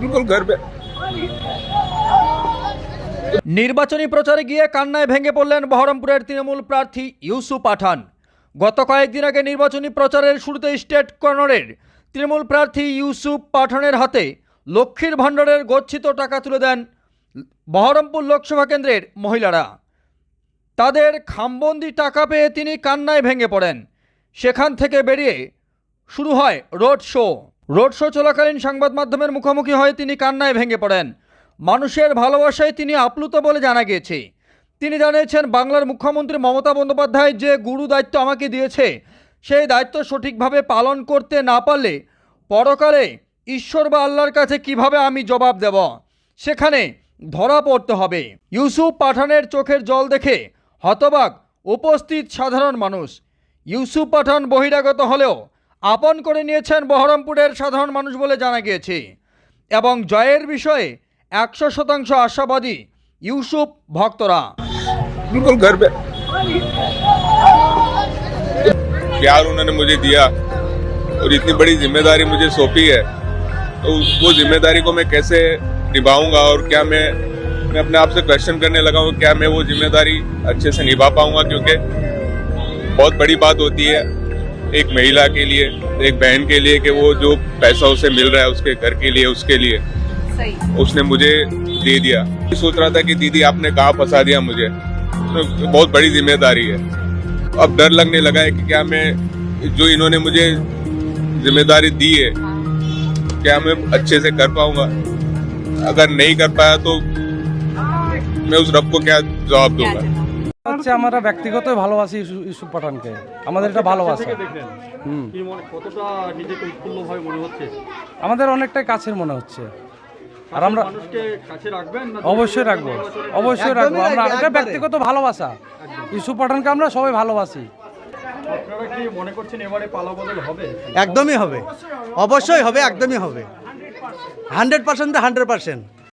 बिल्कुल घर पे নির্বাচনী প্রচারে গিয়ে কান্নায় ভেঙে পড়লেন বহরমপুরের তৃণমূল প্রার্থী ইউসুফ পাঠান গত কয়েকদিন আগে নির্বাচনী প্রচারের শুরুতে স্টেট কর্নারের তৃণমূল প্রার্থী ইউসুফ পাঠানের হাতে লক্ষ্মীর ভাণ্ডারের গচ্ছিত টাকা তুলে দেন বহরমপুর লোকসভা কেন্দ্রের মহিলারা তাদের খামবন্দি টাকা পেয়ে তিনি কান্নায় ভেঙে পড়েন সেখান থেকে বেরিয়ে শুরু হয় রোড শো রোড শো চলাকালীন সংবাদ মাধ্যমের মুখোমুখি হয়ে তিনি কান্নায় ভেঙে পড়েন। মানুষের ভালোবাসায় তিনি আপ্লুত বলে জানা গিয়েছে। তিনি জানিয়েছেন, বাংলার মুখ্যমন্ত্রী মমতা বন্দ্যোপাধ্যায় যে গুরু দায়িত্ব আমাকে দিয়েছে, সেই দায়িত্ব সঠিকভাবে পালন করতে না পারলে পরকালে ঈশ্বর বা আল্লাহর কাছে কীভাবে আমি জবাব দেব? সেখানে ধরা পড়তে হবে। ইউসুফ পাঠানের চোখের জল দেখে হতবাক, উপস্থিত সাধারণ মানুষ। ইউসুফ পাঠান বহিরাগত হলেও আপন করে নিয়েছেন বহরমপুরের সাধারণ মানুষ বলে জানা গিয়েছে এবং জয়ের বিষয়ে একশো শতাংশ আশাবাদী ইউসুফ ভক্তরা बिल्कुल घर पे प्यार उन्होंने मुझे दिया और इतनी बड़ी जिम्मेदारी मुझे सौंपी है तो वो जिम्मेदारी को मैं कैसे निभाऊंगा और क्या मैं मैं अपने आप से क्वेश्चन करने लगा हूँ क्या मैं वो जिम्मेदारी अच्छे से निभा पाऊंगा क्योंकि बहुत बड़ी बात होती है एक महिला के लिए एक बहन के लिए कि वो जो पैसा उसे मिल रहा है उसके घर के लिए उसके लिए। सही। उसने मुझे दे दिया। सोच रहा था कि दीदी आपने कहा फंसा दिया मुझे? तो बहुत बड़ी ज़िम्मेदारी है। अब डर लगने लगा है कि क्या मैं जो इन्होंने मुझे ज़िम्मेदारी दी है क्या मैं अच्छे से कर पाऊँगा? अगर नहीं कर पाया तो मैं उस रब को क्या जवाब दूँगा? হচ্ছে আমরা ব্যক্তিগত ভালোবাসি ইউসু- ইউসুফ পাঠানকে। আমাদের এটা ভালোবাসা। হুম। কতটা নিজেকে উৎফুল্লভাবে মনে হচ্ছে? আমাদের অনেকটাই কাছের মনে হচ্ছে। আর আমরা মানুষকে কাছে রাখবেন না অবশ্যই রাখব। অবশ্যই রাখব। আমরা এটা ব্যক্তিগত ভালোবাসা। ইউসুফ পাঠানকে আমরা সবাই ভালোবাসি। আপনারা কি মনে করছেন এবারে পালা বদল হবে? একদমই হবে। অবশ্যই হবে একদমই হবে। Hundred percent hundred percent.